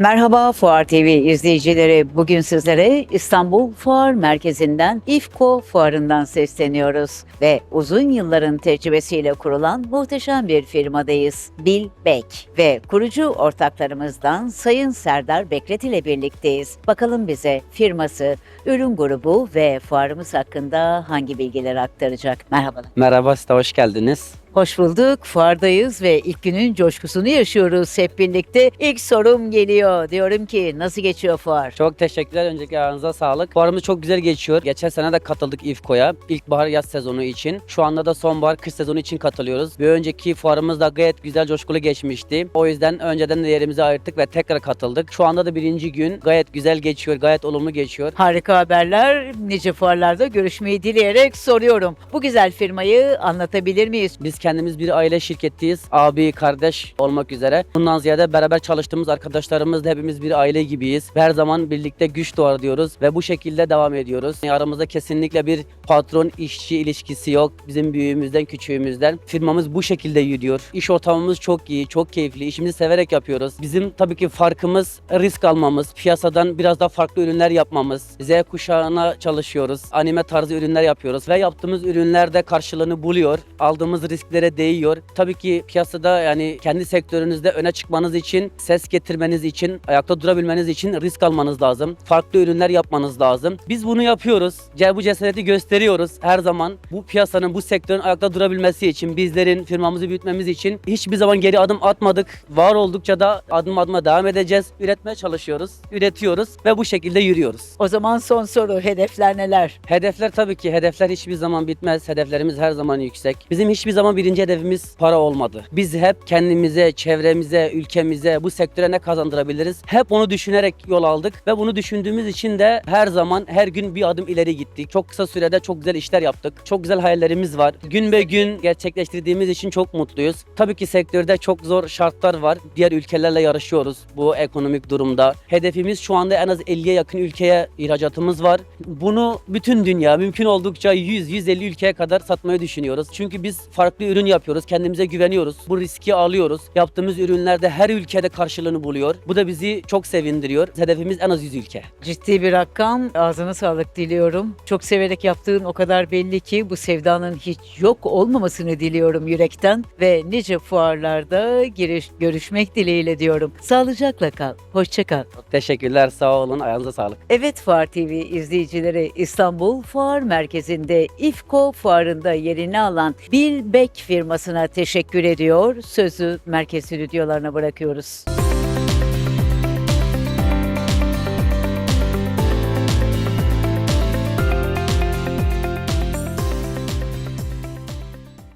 Merhaba Fuar TV izleyicileri. Bugün sizlere İstanbul Fuar Merkezi'nden İFKO Fuarı'ndan sesleniyoruz. Ve uzun yılların tecrübesiyle kurulan muhteşem bir firmadayız. Bil Bek ve kurucu ortaklarımızdan Sayın Serdar Beklet ile birlikteyiz. Bakalım bize firması, ürün grubu ve fuarımız hakkında hangi bilgileri aktaracak? Merhabalar. Merhaba, size hoş geldiniz. Hoş bulduk. Fuardayız ve ilk günün coşkusunu yaşıyoruz hep birlikte. İlk sorum geliyor. Diyorum ki nasıl geçiyor fuar? Çok teşekkürler. Öncelikle ayağınıza sağlık. Fuarımız çok güzel geçiyor. Geçen sene de katıldık İFKO'ya. İlkbahar yaz sezonu için. Şu anda da sonbahar kış sezonu için katılıyoruz. Bir önceki fuarımız da gayet güzel, coşkulu geçmişti. O yüzden önceden de yerimizi ayırttık ve tekrar katıldık. Şu anda da birinci gün gayet güzel geçiyor, gayet olumlu geçiyor. Harika haberler. Nice fuarlarda görüşmeyi dileyerek soruyorum. Bu güzel firmayı anlatabilir miyiz? Biz kendimiz bir aile şirketiyiz. Abi, kardeş olmak üzere. Bundan ziyade beraber çalıştığımız arkadaşlarımız da hepimiz bir aile gibiyiz. Her zaman birlikte güç doğar diyoruz ve bu şekilde devam ediyoruz. Aramızda kesinlikle bir patron işçi ilişkisi yok. Bizim büyüğümüzden, küçüğümüzden. Firmamız bu şekilde yürüyor. İş ortamımız çok iyi, çok keyifli. İşimizi severek yapıyoruz. Bizim tabii ki farkımız risk almamız, piyasadan biraz daha farklı ürünler yapmamız. Z kuşağına çalışıyoruz. Anime tarzı ürünler yapıyoruz ve yaptığımız ürünler de karşılığını buluyor. Aldığımız risklere değiyor. Tabii ki piyasada yani kendi sektörünüzde öne çıkmanız için, ses getirmeniz için, ayakta durabilmeniz için risk almanız lazım. Farklı ürünler yapmanız lazım. Biz bunu yapıyoruz. Bu cesareti gösteriyoruz her zaman. Bu piyasanın, bu sektörün ayakta durabilmesi için, bizlerin firmamızı büyütmemiz için hiçbir zaman geri adım atmadık. Var oldukça da adım adıma devam edeceğiz. Üretmeye çalışıyoruz, üretiyoruz ve bu şekilde yürüyoruz. O zaman son soru. Hedefler neler? Hedefler tabii ki hedefler hiçbir zaman bitmez. Hedeflerimiz her zaman yüksek. Bizim hiçbir zaman birinci hedefimiz para olmadı. Biz hep kendimize, çevremize, ülkemize, bu sektöre ne kazandırabiliriz? Hep onu düşünerek yol aldık ve bunu düşündüğümüz için de her zaman her gün bir adım ileri gittik. Çok kısa sürede çok güzel işler yaptık. Çok güzel hayallerimiz var. Gün be gün gerçekleştirdiğimiz için çok mutluyuz. Tabii ki sektörde çok zor şartlar var. Diğer ülkelerle yarışıyoruz bu ekonomik durumda. Hedefimiz şu anda en az 50'ye yakın ülkeye ihracatımız var. Bunu bütün dünya mümkün oldukça 100-150 ülkeye kadar satmayı düşünüyoruz. Çünkü biz farklı ürün yapıyoruz. Kendimize güveniyoruz. Bu riski alıyoruz. Yaptığımız ürünler de her ülkede karşılığını buluyor. Bu da bizi çok sevindiriyor. Hedefimiz en az 100 ülke. Ciddi bir rakam. Ağzına sağlık diliyorum. Çok severek yaptığın o kadar belli ki bu sevdanın hiç yok olmamasını diliyorum yürekten ve nice fuarlarda giriş, görüşmek dileğiyle diyorum. Sağlıcakla kal. Hoşça kal. Çok teşekkürler. Sağ olun. Ayağınıza sağlık. Evet Fuar TV izleyicileri İstanbul Fuar Merkezi'nde İFKO Fuarı'nda yerini alan Bill Beck firmasına teşekkür ediyor. Sözü merkez stüdyolarına bırakıyoruz.